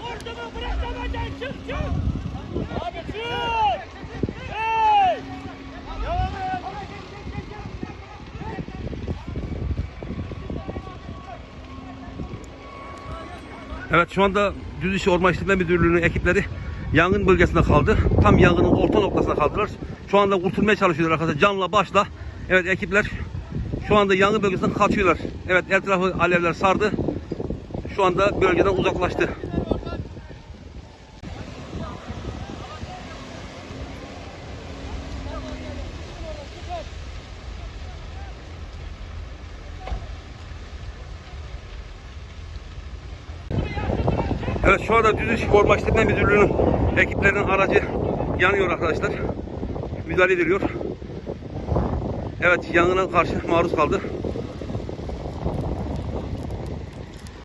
Hortumu bırak tabancayı çık çık. Abi çık. Evet şu anda Düzüşehir Orman İşletme Müdürlüğü'nün ekipleri yangın bölgesinde kaldı. Tam yangının orta noktasına kaldılar. Şu anda kurtulmaya çalışıyorlar arkadaşlar canla başla. Evet ekipler şu anda yangın bölgesinden kaçıyorlar. Evet etrafı alevler sardı. Şu anda bölgeden uzaklaştı. Evet şu anda Düzüş Orman İşletme Müdürlüğü'nün ekiplerinin aracı yanıyor arkadaşlar. Müdahale ediliyor. Evet yangına karşı maruz kaldı.